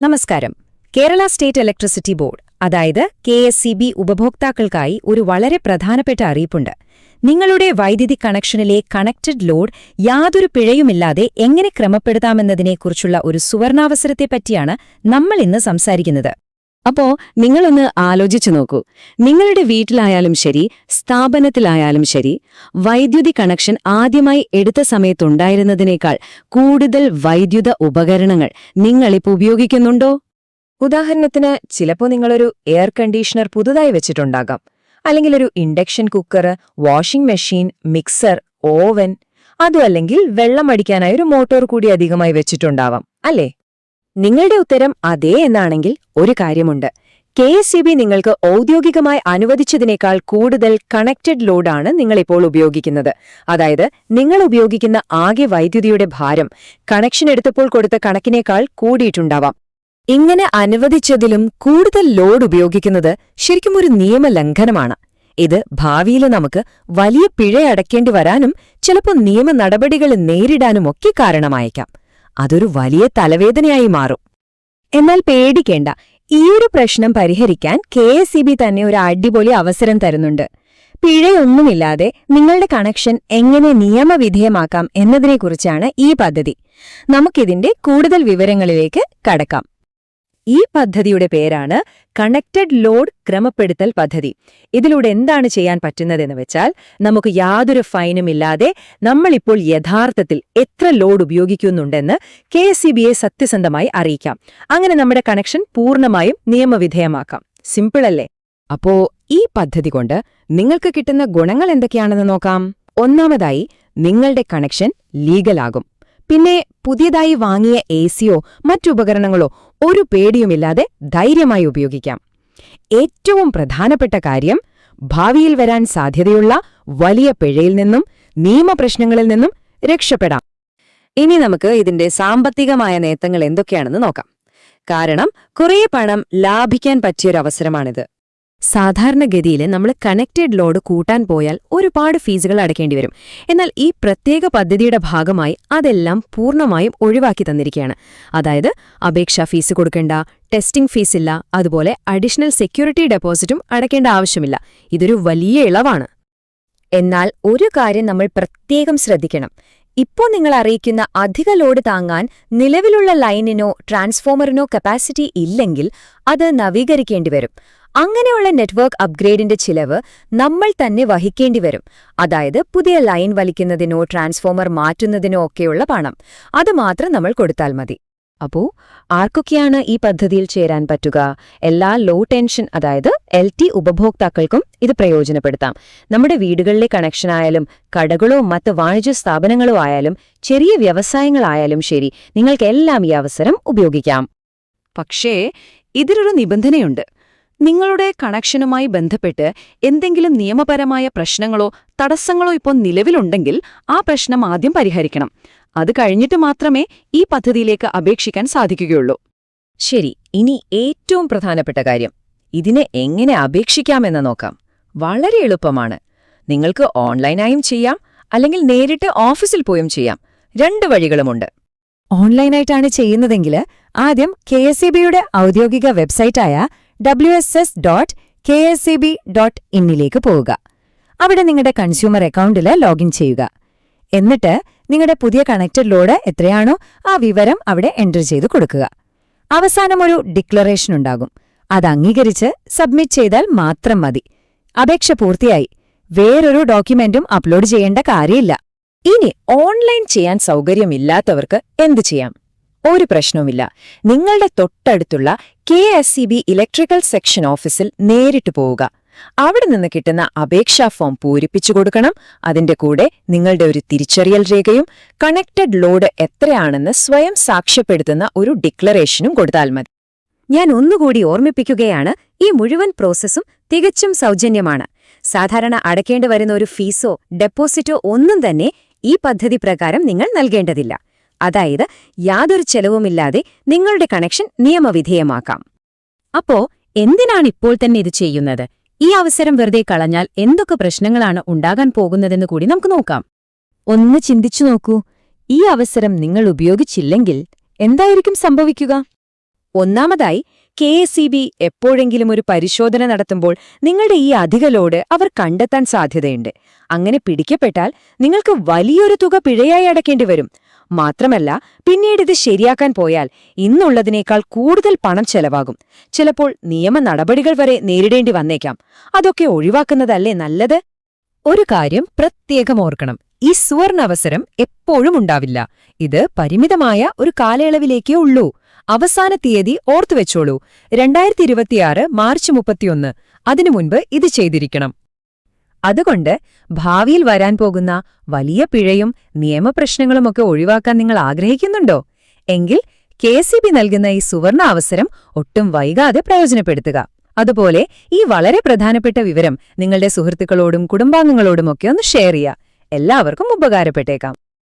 നമസ്കാരം. Kerala state electricity board അതായത് K S C B ഉപഭോക്താക്കൾക്കായി ഒരു വളരെ പ്രധാനപ്പെട്ട അറിയിപ്പുണ്ട്. നിങ്ങളുടെ വൈദ്യുതി കണക്ഷനിലെ കണക്റ്റഡ് ലോഡ് യാതൊരു പിഴയുമില്ലാതെ എങ്ങനെ ക്രമപ്പെടുത്താമെന്നതിനെക്കുറിച്ചുള്ള ഒരു സുവർണാവസരത്തെപ്പറ്റിയാണ് നമ്മൾ ഇന്ന് സംസാരിക്കുന്നത്. അപ്പോ നിങ്ങളൊന്ന് ആലോചിച്ചു നോക്കൂ. നിങ്ങളുടെ വീട്ടിലായാലും ശരി സ്ഥാപനത്തിലായാലും ശരി വൈദ്യുതി കണക്ഷൻ ആദ്യമായി എടുത്ത സമയത്തുണ്ടായിരുന്നതിനേക്കാൾ കൂടുതൽ വൈദ്യുത ഉപകരണങ്ങൾ നിങ്ങളിപ്പോൾ ഉപയോഗിക്കുന്നുണ്ടോ? ഉദാഹരണത്തിന് ചിലപ്പോൾ നിങ്ങളൊരു എയർ കണ്ടീഷണർ പുതുതായി വെച്ചിട്ടുണ്ടാകാം. അല്ലെങ്കിൽ ഒരു induction cooker washing machine mixer oven അതും അല്ലെങ്കിൽ വെള്ളം അടിക്കാനായി ഒരു മോട്ടോർ കൂടി അധികമായി വെച്ചിട്ടുണ്ടാവാം. അല്ലേ? നിങ്ങളുടെ ഉത്തരം അതേ എന്നാണെങ്കിൽ ഒരു കാര്യമുണ്ട്. കെ നിങ്ങൾക്ക് ഔദ്യോഗികമായി അനുവദിച്ചതിനേക്കാൾ കൂടുതൽ കണക്റ്റഡ് ലോഡാണ് നിങ്ങളിപ്പോൾ ഉപയോഗിക്കുന്നത്. അതായത് നിങ്ങൾ ഉപയോഗിക്കുന്ന ആകെ വൈദ്യുതിയുടെ ഭാരം കണക്ഷൻ എടുത്തപ്പോൾ കൊടുത്ത കണക്കിനേക്കാൾ കൂടിയിട്ടുണ്ടാവാം. ഇങ്ങനെ അനുവദിച്ചതിലും കൂടുതൽ ലോഡ് ഉപയോഗിക്കുന്നത് ശരിക്കും ഒരു നിയമലംഘനമാണ്. ഇത് ഭാവിയിൽ നമുക്ക് വലിയ പിഴയടക്കേണ്ടി വരാനും ചിലപ്പോൾ നിയമ നടപടികൾ നേരിടാനുമൊക്കെ കാരണമായേക്കാം. അതൊരു വലിയ തലവേദനയായി മാറും. എന്നാൽ പേടിക്കേണ്ട ഈയൊരു പ്രശ്നം പരിഹരിക്കാൻ കെ എസ് തന്നെ ഒരു അടിപൊളി അവസരം തരുന്നുണ്ട്. പിഴയൊന്നുമില്ലാതെ നിങ്ങളുടെ കണക്ഷൻ എങ്ങനെ നിയമവിധേയമാക്കാം എന്നതിനെക്കുറിച്ചാണ് ഈ പദ്ധതി. നമുക്കിതിന്റെ കൂടുതൽ വിവരങ്ങളിലേക്ക് കടക്കാം. ഈ പദ്ധതിയുടെ പേരാണ് കണക്റ്റഡ് ലോഡ് ക്രമപ്പെടുത്തൽ പദ്ധതി. ഇതിലൂടെ എന്താണ് ചെയ്യാൻ പറ്റുന്നതെന്ന് വെച്ചാൽ നമുക്ക് യാതൊരു ഫൈനും ഇല്ലാതെ നമ്മളിപ്പോൾ യഥാർത്ഥത്തിൽ എത്ര ലോഡ് ഉപയോഗിക്കുന്നുണ്ടെന്ന് കെ സത്യസന്ധമായി അറിയിക്കാം. അങ്ങനെ നമ്മുടെ കണക്ഷൻ പൂർണമായും നിയമവിധേയമാക്കാം. സിമ്പിളല്ലേ അപ്പോ ഈ പദ്ധതി കൊണ്ട് നിങ്ങൾക്ക് കിട്ടുന്ന ഗുണങ്ങൾ എന്തൊക്കെയാണെന്ന് നോക്കാം. ഒന്നാമതായി നിങ്ങളുടെ കണക്ഷൻ ലീഗലാകും. പിന്നെ പുതിയതായി വാങ്ങിയ എ സിയോ മറ്റുപകരണങ്ങളോ ഒരു പേടിയുമില്ലാതെ ധൈര്യമായി ഉപയോഗിക്കാം. ഏറ്റവും പ്രധാനപ്പെട്ട കാര്യം ഭാവിയിൽ വരാൻ സാധ്യതയുള്ള വലിയ പിഴയിൽ നിന്നും നിയമപ്രശ്നങ്ങളിൽ നിന്നും രക്ഷപ്പെടാം. ഇനി നമുക്ക് ഇതിന്റെ സാമ്പത്തികമായ നേട്ടങ്ങൾ എന്തൊക്കെയാണെന്ന് നോക്കാം. കാരണം കുറേ പണം ലാഭിക്കാൻ പറ്റിയൊരവസരമാണിത്. സാധാരണഗതിയിൽ നമ്മൾ കണക്റ്റഡ് ലോഡ് കൂട്ടാൻ പോയാൽ ഒരുപാട് ഫീസുകൾ അടയ്ക്കേണ്ടി വരും. എന്നാൽ ഈ പ്രത്യേക പദ്ധതിയുടെ ഭാഗമായി അതെല്ലാം പൂർണമായും ഒഴിവാക്കി തന്നിരിക്കുകയാണ്. അതായത് അപേക്ഷാ ഫീസ് കൊടുക്കേണ്ട ടെസ്റ്റിംഗ് ഫീസ് ഇല്ല അതുപോലെ അഡീഷണൽ സെക്യൂരിറ്റി ഡെപ്പോസിറ്റും അടയ്ക്കേണ്ട ആവശ്യമില്ല. ഇതൊരു വലിയ ഇളവാണ്. എന്നാൽ ഒരു കാര്യം നമ്മൾ പ്രത്യേകം ശ്രദ്ധിക്കണം. ഇപ്പോൾ നിങ്ങൾ അറിയിക്കുന്ന അധിക ലോഡ് താങ്ങാൻ നിലവിലുള്ള ലൈനിനോ ട്രാൻസ്ഫോമറിനോ കപ്പാസിറ്റി ഇല്ലെങ്കിൽ അത് നവീകരിക്കേണ്ടി വരും. അങ്ങനെയുള്ള നെറ്റ്വർക്ക് അപ്ഗ്രേഡിന്റെ ചിലവ് നമ്മൾ തന്നെ വഹിക്കേണ്ടി വരും. അതായത് പുതിയ ലൈൻ വലിക്കുന്നതിനോ ട്രാൻസ്ഫോമർ മാറ്റുന്നതിനോ ഒക്കെയുള്ള പണം. അത് മാത്രം നമ്മൾ കൊടുത്താൽ മതി. അപ്പോ ആർക്കൊക്കെയാണ് ഈ പദ്ധതിയിൽ ചേരാൻ പറ്റുക? എല്ലാ ലോ ടെൻഷൻ അതായത് എൽ ടി ഉപഭോക്താക്കൾക്കും ഇത് പ്രയോജനപ്പെടുത്താം. നമ്മുടെ വീടുകളിലെ കണക്ഷൻ ആയാലും കടകളോ മറ്റ് വാണിജ്യ സ്ഥാപനങ്ങളോ ആയാലും ചെറിയ വ്യവസായങ്ങളായാലും ശരി നിങ്ങൾക്കെല്ലാം ഈ അവസരം ഉപയോഗിക്കാം. പക്ഷേ ഇതിലൊരു നിബന്ധനയുണ്ട്. നിങ്ങളുടെ കണക്ഷനുമായി ബന്ധപ്പെട്ട് എന്തെങ്കിലും നിയമപരമായ പ്രശ്നങ്ങളോ തടസ്സങ്ങളോ ഇപ്പോൾ നിലവിലുണ്ടെങ്കിൽ ആ പ്രശ്നം ആദ്യം പരിഹരിക്കണം. അത് കഴിഞ്ഞിട്ട് മാത്രമേ ഈ പദ്ധതിയിലേക്ക് അപേക്ഷിക്കാൻ സാധിക്കുകയുള്ളൂ. ശരി ഇനി ഏറ്റവും പ്രധാനപ്പെട്ട കാര്യം. ഇതിനെ എങ്ങനെ അപേക്ഷിക്കാമെന്ന് നോക്കാം. വളരെ എളുപ്പമാണ്. നിങ്ങൾക്ക് ഓൺലൈനായും ചെയ്യാം അല്ലെങ്കിൽ നേരിട്ട് ഓഫീസിൽ പോയും ചെയ്യാം. രണ്ട് വഴികളുമുണ്ട്. ഓൺലൈനായിട്ടാണ് ചെയ്യുന്നതെങ്കിൽ ആദ്യം കെ എസ് ഔദ്യോഗിക വെബ്സൈറ്റായ W S S dot K S B dot ഇന്നിലേക്ക് പോവുക. അവിടെ നിങ്ങളുടെ കൺസ്യൂമർ അക്കൗണ്ടിൽ ലോഗിൻ ചെയ്യുക. എന്നിട്ട് നിങ്ങളുടെ പുതിയ കണക്റ്റഡ് ലോഡ് എത്രയാണോ ആ വിവരം അവിടെ എന്റർ ചെയ്ത് കൊടുക്കുക. അവസാനം ഒരു ഡിക്ലറേഷൻ ഉണ്ടാകും. അത് അംഗീകരിച്ച് സബ്മിറ്റ് ചെയ്താൽ മാത്രം മതി. അപേക്ഷ പൂർത്തിയായി. വേറൊരു ഡോക്യുമെന്റും അപ്ലോഡ് ചെയ്യേണ്ട കാര്യമില്ല. ഇനി ഓൺലൈൻ ചെയ്യാൻ സൗകര്യമില്ലാത്തവർക്ക് എന്തു ചെയ്യാം? ഒരു പ്രശ്നവുമില്ല. നിങ്ങളുടെ തൊട്ടടുത്തുള്ള K S C B electrical section ഓഫീസിൽ നേരിട്ട് പോവുക. അവിടെ നിന്ന് കിട്ടുന്ന അപേക്ഷാ ഫോം പൂരിപ്പിച്ചു കൊടുക്കണം. അതിന്റെ കൂടെ നിങ്ങളുടെ ഒരു തിരിച്ചറിയൽ രേഖയും കണക്റ്റഡ് ലോഡ് എത്രയാണെന്ന് സ്വയം സാക്ഷ്യപ്പെടുത്തുന്ന ഒരു ഡിക്ലറേഷനും കൊടുത്താൽ മതി. ഞാൻ ഒന്നുകൂടി ഓർമ്മിപ്പിക്കുകയാണ് ഈ മുഴുവൻ പ്രോസസ്സും തികച്ചും സൗജന്യമാണ്. സാധാരണ അടയ്ക്കേണ്ടി വരുന്ന ഒരു ഫീസോ ഡെപ്പോസിറ്റോ ഒന്നും തന്നെ ഈ പദ്ധതി പ്രകാരം നിങ്ങൾ നൽകേണ്ടതില്ല. അതായത് യാതൊരു ചെലവുമില്ലാതെ നിങ്ങളുടെ കണക്ഷൻ നിയമവിധേയമാക്കാം. അപ്പോ എന്തിനാണ് ഇപ്പോൾ തന്നെ ഇത് ചെയ്യുന്നത്? ഈ അവസരം വെറുതെ കളഞ്ഞാൽ എന്തൊക്കെ പ്രശ്നങ്ങളാണ് ഉണ്ടാകാൻ പോകുന്നതെന്ന് കൂടി നമുക്ക് നോക്കാം. ഒന്ന് ചിന്തിച്ചു നോക്കൂ. ഈ അവസരം നിങ്ങൾ ഉപയോഗിച്ചില്ലെങ്കിൽ എന്തായിരിക്കും സംഭവിക്കുക? ഒന്നാമതായി കെ എസ് എപ്പോഴെങ്കിലും ഒരു പരിശോധന നടത്തുമ്പോൾ നിങ്ങളുടെ ഈ അധിക ലോഡ് അവർ കണ്ടെത്താൻ സാധ്യതയുണ്ട്. അങ്ങനെ പിടിക്കപ്പെട്ടാൽ നിങ്ങൾക്ക് വലിയൊരു തുക പിഴയായി അടക്കേണ്ടി വരും. മാത്രമല്ല പിന്നീട് ഇത് ശരിയാക്കാൻ പോയാൽ ഇന്നുള്ളതിനേക്കാൾ കൂടുതൽ പണം ചെലവാകും. ചിലപ്പോൾ നിയമ നടപടികൾ വരെ നേരിടേണ്ടി വന്നേക്കാം. അതൊക്കെ ഒഴിവാക്കുന്നതല്ലേ നല്ലത്? ഒരു കാര്യം പ്രത്യേകം ഓർക്കണം. ഈ സുവർണ അവസരം എപ്പോഴും ഉണ്ടാവില്ല. ഇത് പരിമിതമായ ഒരു കാലയളവിലേക്കേ ഉള്ളൂ. അവസാന തീയതി ഓർത്തുവെച്ചോളൂ. രണ്ടായിരത്തി ഇരുപത്തിയാറ് മാർച്ച് മുപ്പത്തിയൊന്ന്. അതിനു മുൻപ് ഇത് ചെയ്തിരിക്കണം. അതുകൊണ്ട് ഭാവിയിൽ വരാൻ പോകുന്ന വലിയ പിഴയും നിയമപ്രശ്നങ്ങളുമൊക്കെ ഒഴിവാക്കാൻ നിങ്ങൾ ആഗ്രഹിക്കുന്നുണ്ടോ? എങ്കിൽ കെ നൽകുന്ന ഈ സുവർണ അവസരം ഒട്ടും വൈകാതെ പ്രയോജനപ്പെടുത്തുക. അതുപോലെ ഈ വളരെ പ്രധാനപ്പെട്ട വിവരം നിങ്ങളുടെ സുഹൃത്തുക്കളോടും കുടുംബാംഗങ്ങളോടുമൊക്കെ ഒന്ന് ഷെയർ ചെയ്യുക. എല്ലാവർക്കും ഉപകാരപ്പെട്ടേക്കാം.